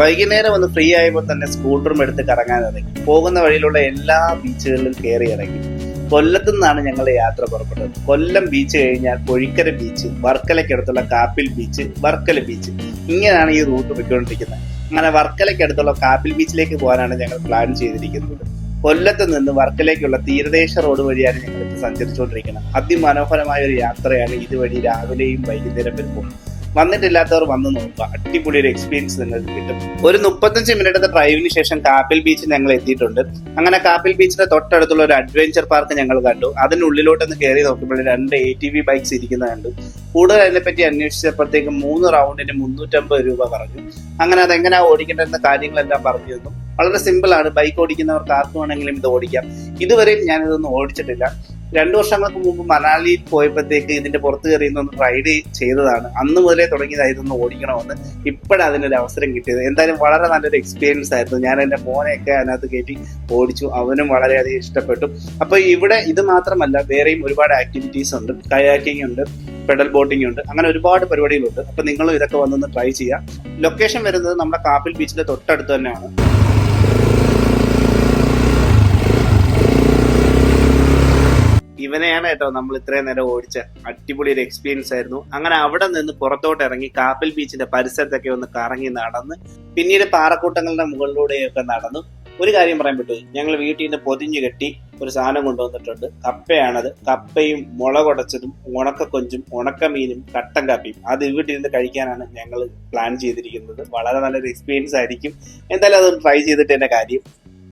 വൈകുന്നേരം ഒന്ന് ഫ്രീ ആയപ്പോൾ തന്നെ സ്കൂട്ടറും എടുത്ത് കറങ്ങാൻ ഇറങ്ങി. പോകുന്ന വഴിയിലുള്ള എല്ലാ ബീച്ചുകളിലും കയറി ഇറങ്ങി. കൊല്ലത്തു നിന്നാണ് ഞങ്ങൾ യാത്ര പുറപ്പെട്ടത്. കൊല്ലം ബീച്ച് കഴിഞ്ഞാൽ കൊഴിക്കര ബീച്ച് വർക്കലയ്ക്കടുത്തുള്ള കാപ്പിൽ ബീച്ച് വർക്കല ബീച്ച് ഇങ്ങനെയാണ് ഈ റൂട്ട് പോയിക്കൊണ്ടിരിക്കുന്നത്. അങ്ങനെ വർക്കലയ്ക്കടുത്തുള്ള കാപ്പിൽ ബീച്ചിലേക്ക് പോകാനാണ് ഞങ്ങൾ പ്ലാൻ ചെയ്തിരിക്കുന്നത്. കൊല്ലത്ത് നിന്ന് വർക്കലേക്കുള്ള തീരദേശ റോഡ് വഴിയാണ് ഞങ്ങൾ സഞ്ചരിച്ചുകൊണ്ടിരിക്കുന്നത്. അതിമനോഹരമായ ഒരു യാത്രയാണ് ഇതുവഴി രാവിലെയും വൈകുന്നേരം വരുമ്പോൾ വന്നിട്ടില്ലാത്തവർ വന്ന് നോക്കുക. അടിപൊളി ഒരു എക്സ്പീരിയൻസ് നിങ്ങൾക്ക് കിട്ടും. ഒരു മുപ്പത്തഞ്ച് മിനിറ്റത്തെ ഡ്രൈവിന് ശേഷം കാപ്പിൽ ബീച്ചിൽ ഞങ്ങൾ എത്തിയിട്ടുണ്ട്. അങ്ങനെ കാപ്പിൽ ബീച്ചിന്റെ തൊട്ടടുത്തുള്ള ഒരു അഡ്വഞ്ചർ പാർക്ക് ഞങ്ങൾ കണ്ടു. അതിനുള്ളിലോട്ടൊന്ന് കയറി നോക്കുമ്പോൾ രണ്ട് എ ടി വി ബൈക്സ് ഇരിക്കുന്നത് കണ്ടു. കൂടുതൽ അതിനെപ്പറ്റി അന്വേഷിച്ചപ്പോഴത്തേക്കും മൂന്ന് റൗണ്ടിന് മുന്നൂറ്റമ്പത് രൂപ പറഞ്ഞു. അങ്ങനെ അതെങ്ങനെയാ ഓടിക്കേണ്ടതെന്ന കാര്യങ്ങളെല്ലാം പറഞ്ഞു തന്നു. വളരെ സിമ്പിൾ ആണ്. ബൈക്ക് ഓടിക്കുന്നവർക്ക് ആർക്കും വേണമെങ്കിലും ഇത് ഓടിക്കാം. ഇതുവരെയും ഞാനിതൊന്നും ഓടിച്ചിട്ടില്ല. രണ്ടു വർഷങ്ങൾക്ക് മുമ്പ് മണാലിയിൽ പോയപ്പോഴത്തേക്ക് ഇതിന്റെ പുറത്ത് കയറി ഒന്ന് റൈഡ് ചെയ്തതാണ്. അന്ന് മുതലേ തുടങ്ങിയതായിരുന്നു ഓടിക്കണമെന്ന് ഇപ്പോഴാണ് അതിനൊരു അവസരം കിട്ടിയത്. എന്തായാലും വളരെ നല്ലൊരു എക്സ്പീരിയൻസ് ആയിരുന്നു. ഞാൻ എന്റെ മോനെയൊക്കെ അതിനകത്ത് കയറ്റി ഓടിച്ചു. അവനും വളരെയധികം ഇഷ്ടപ്പെട്ടു. അപ്പൊ ഇവിടെ ഇത് മാത്രമല്ല വേറെയും ഒരുപാട് ആക്ടിവിറ്റീസ് ഉണ്ട്. കയാക്കിംഗ് ഉണ്ട് പെഡൽ ബോട്ടിംഗ് ഉണ്ട്. അങ്ങനെ ഒരുപാട് പരിപാടികളുണ്ട്. അപ്പൊ നിങ്ങളും ഇതൊക്കെ വന്നൊന്ന് ട്രൈ ചെയ്യാം. ലൊക്കേഷൻ വരുന്നത് നമ്മുടെ കാപ്പിൽ ബീച്ചിന്റെ തൊട്ടടുത്ത് തന്നെയാണ്. ഇവനെയാണ് കേട്ടോ നമ്മൾ ഇത്രയും നേരം ഓടിച്ച അടിപൊളി ഒരു എക്സ്പീരിയൻസ് ആയിരുന്നു. അങ്ങനെ അവിടെ നിന്ന് പുറത്തോട്ട് ഇറങ്ങി കാപ്പൽ ബീച്ചിന്റെ പരിസരത്തൊക്കെ ഒന്ന് കറങ്ങി നടന്ന് പിന്നീട് പാറക്കൂട്ടങ്ങളുടെ മുകളിലൂടെയൊക്കെ നടന്നു. ഒരു കാര്യം പറയാൻ പറ്റൂ ഞങ്ങൾ വീട്ടിൽ നിന്ന് പൊതിഞ്ഞു കെട്ടി ഒരു സാധനം കൊണ്ടുവന്നിട്ടുണ്ട്. കപ്പയാണത്. കപ്പയും മുളകുടച്ചതും ഉണക്കക്കൊഞ്ചും ഉണക്കമീനും കട്ടൻ കാപ്പിയും. അത് വീട്ടിൽ നിന്ന് കഴിക്കാനാണ് ഞങ്ങൾ പ്ലാൻ ചെയ്തിരിക്കുന്നത്. വളരെ നല്ലൊരു എക്സ്പീരിയൻസ് ആയിരിക്കും. എന്തായാലും അത് ട്രൈ ചെയ്തിട്ട് എന്റെ കാര്യം.